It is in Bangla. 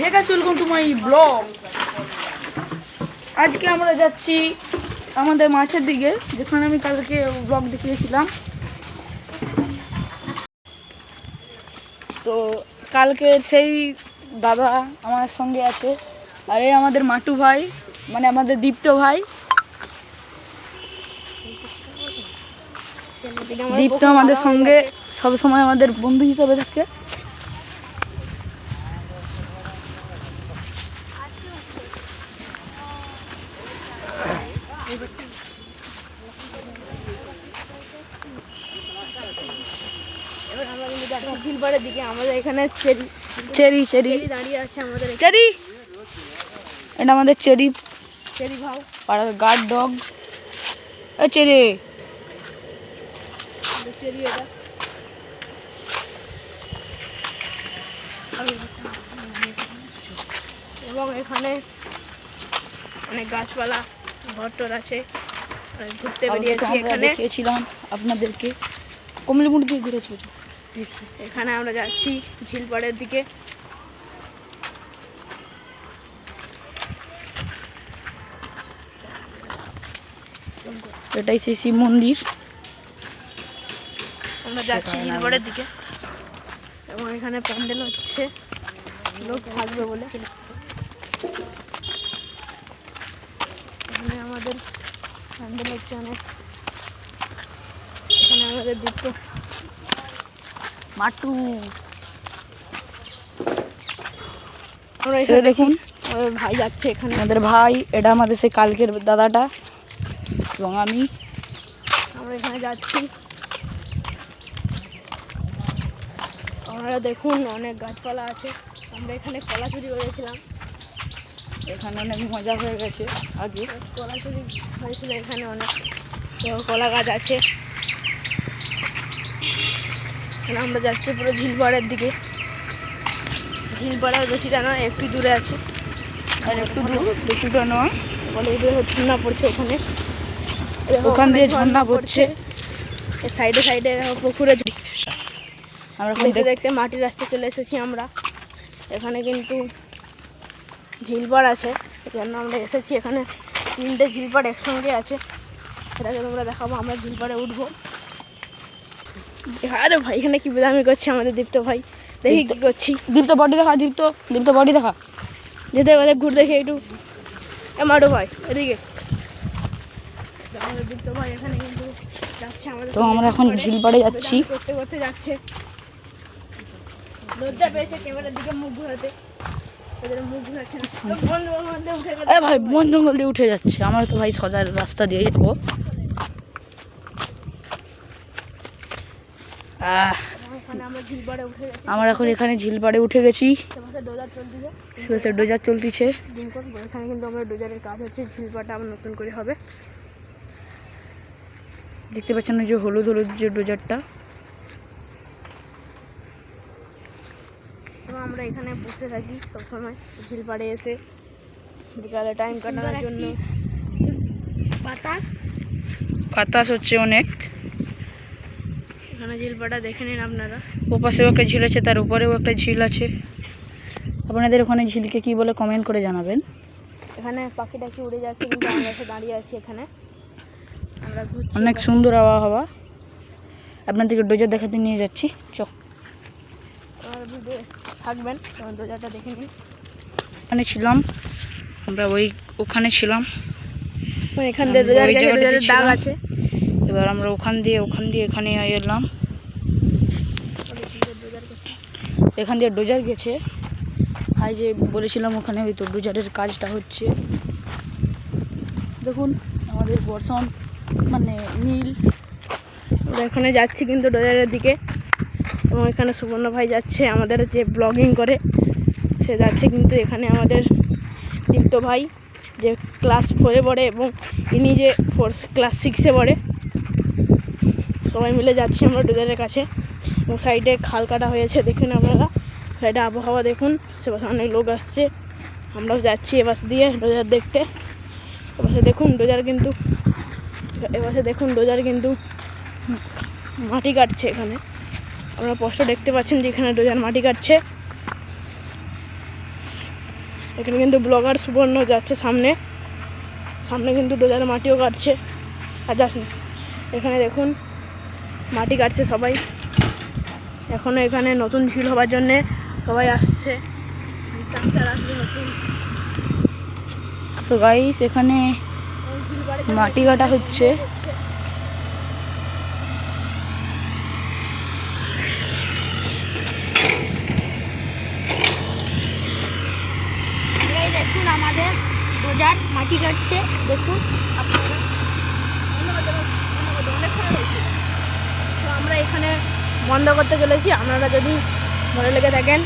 হে গাছ ওয়েলকাম টু মাই ব্লগ আজকে আমরা যাচ্ছি আমাদের মাঠের দিকে, যেখানে আমি কালকে ব্লগ দেখিয়েছিলাম। তো কালকে সেই দাদা আমার সঙ্গে আছে, আর এই আমাদের মাটু ভাই মানে আমাদের দীপ্ত ভাই। দীপ্ত আমাদের সঙ্গে সব সময় আমাদের বন্ধু হিসাবে থাকে। এবার আমরা কিন্তু দিকে আমাদের এখানে চেরি চেরি চেরি। চেরি দাঁড়িয়ে আছে আমাদের চেরি! এটা আমাদের চেরি। চেরি ভাও পাড়ার গার্ড ডগ। এ চেরি! চেরি এটা। এবং এখানে অনেক গাছপালা। ঘরটর আছে। ঘুরতে বেরিয়েছি এখানে। দেখিয়েছিলাম আপনাদেরকে। কমলিমুড় দিয়ে ঘুরেছি এখানে আমরা যাচ্ছি ঝিলপাড়ের দিকে। এটাই সেই শিব মন্দির। আমরা যাচ্ছি ঝিলপাড়ের দিকে। এবং এখানে প্যান্ডেল হচ্ছে। লোক থাকবে বলে। এখানে আমাদের প্যান্ডেল হচ্ছে অনেক এখানে আমাদের দীপ্ত। মাটু। আমরা দেখুন। ভাই যাচ্ছে এখানে। আমাদের ভাই এটা আমাদের সেই কালকের দাদাটা এবং আমি। আমরা এখানে যাচ্ছি। আপনারা দেখুন অনেক গাছপালা আছে। আমরা এখানে কলা চুরি করেছিলাম। এখানে অনেক মজা হয়ে গেছে আগে। কলা চুরি হয়েছিল এখানে অনেক। তো কলা গাছ আছে। এখানে আমরা যাচ্ছি পুরো ঝিলপাড়ের দিকে। ঝিলপাড়ার বেশিটা নয় একটু দূরে আছে। আর একটু দূর। বেশিটা নয়। বলে এদের ঝর্ণা পড়ছে ওখানে। ওখান দিয়ে ঝর্ণা পড়ছে। সাইডে সাইডে পুকুরে আমরা দেখতে দেখতে মাটির রাস্তা চলে এসেছি আমরা। এখানে কিন্তু ঝিলপাড় আছে জন্য আমরা এসেছি এখানে। তিনটে ঝিলপাড় একসঙ্গে আছে। সেটাকে তোমরা দেখাবো আমরা ঝিলপাড়ে উঠবো। আরে ভাই এখানে কি বেদামি করছে আমাদের দীপ্ত ভাই? দেখি কি করছি। দীপ্ত বডি দেখা দীপ্ত দীপ্ত বডি দেখা। যেতে পারে ঘুর দেখে একটু। এ মাডো ভাই এদিকে। দীপ্ত ভাই এখানে কিন্তু যাচ্ছে আমাদের তো আমরা এখন ঝিলপাড়ে যাচ্ছি। করতে করতে যাচ্ছে। লজ্জা পেয়েছে ক্যামেরার দিকে মুখ ঘোরাতে। এ ভাই বন জঙ্গল দিয়ে উঠে যাচ্ছে। আমরা তো ভাই সজার রাস্তা দিয়ে যাব আমরা ঝিলপাড়ে উঠে আমরা এখন এখানে ঝিলপাড়ে উঠে গেছি। ডোজার চলতেছে সুরেশের ডোজার চলতিছে। দিন এখানে কিন্তু আমরা ডোজারের কাজ হচ্ছে। ঝিলপাটা আবার নতুন করে হবে। দেখতে পাচ্ছেন যে হলুদ হলুদ যে ডোজারটা। আমরা এখানে বসে থাকি সবসময়। ঝিলপাড়ে এসে বিকালে টাইম কাটানোর জন্য। বাতাস? বাতাস হচ্ছে অনেক। এখানে ঝিলপাটা দেখে নিন আপনারা। ওপাশেও একটা ঝিল আছে তার উপরেও একটা ঝিল আছে। আপনাদের ওখানে ঝিলকে কি বলে কমেন্ট করে জানাবেন। এখানে পাখি টাকি উড়ে যাচ্ছে কিন্তু আমরা এসে দাঁড়িয়ে আছি এখানে। আমরা অনেক সুন্দর আবহাওয়া। আপনাদেরকে ডোজার দেখাতে নিয়ে যাচ্ছি। চ আমার ভিডিও থাকবেন দরজাটা দেখে নিন। ওখানে ছিলাম আমরা ওই ওখানে ছিলাম। এখান দিয়ে দাগ আছে। এবার আমরা ওখান দিয়ে ওখান দিয়ে এখানে এলাম। এখান দিয়ে ডোজার গেছে। আর যে বলেছিলাম ওখানে হয়তো ডোজারের কাজটা হচ্ছে। দেখুন আমাদের বর্ষণ মানে নীল। আমরা এখানে যাচ্ছি কিন্তু ডোজারের দিকে। এবং এখানে সুবর্ণ ভাই যাচ্ছে আমাদের যে ব্লগিং করে। সে যাচ্ছে কিন্তু এখানে আমাদের দীপ্ত ভাই, যে ক্লাস ফোরে পড়ে এবং ইনি যে ফোর ক্লাস সিক্সে পড়ে। সবাই মিলে যাচ্ছি আমরা ডোজারের কাছে। এবং সাইডে খাল কাটা হয়েছে, দেখুন আপনারা। সাইডে আবহাওয়া দেখুন সে পাশে অনেক লোক আসছে। আমরাও যাচ্ছি এপাশ দিয়ে ডোজার দেখতে। এপাশে দেখুন ডোজার কিন্তু, এপাশে দেখুন ডোজার কিন্তু মাটি কাটছে এখানে। আপনারা স্পষ্ট দেখতে পাচ্ছেন যে এখানে ডোজার মাটি কাটছে। এখানে কিন্তু ব্লগার সুবর্ণ যাচ্ছে সামনে। সামনে কিন্তু ডোজারে মাটিও কাটছে। আর যাস না এখানে দেখুন মাটি কাটছে সবাই। এখনও এখানে নতুন ঝিল হবার জন্যে সবাই আসছে। আসবে নতুন। তো গাইস এখানে মাটি কাটা হচ্ছে এই দেখুন আমাদের রোজার মাটি কাটছে, দেখুন, আপনারা। তো আমরা এখানে বন্ধ করতে চলেছি, আপনারা যদি ভালো লেগে থাকেন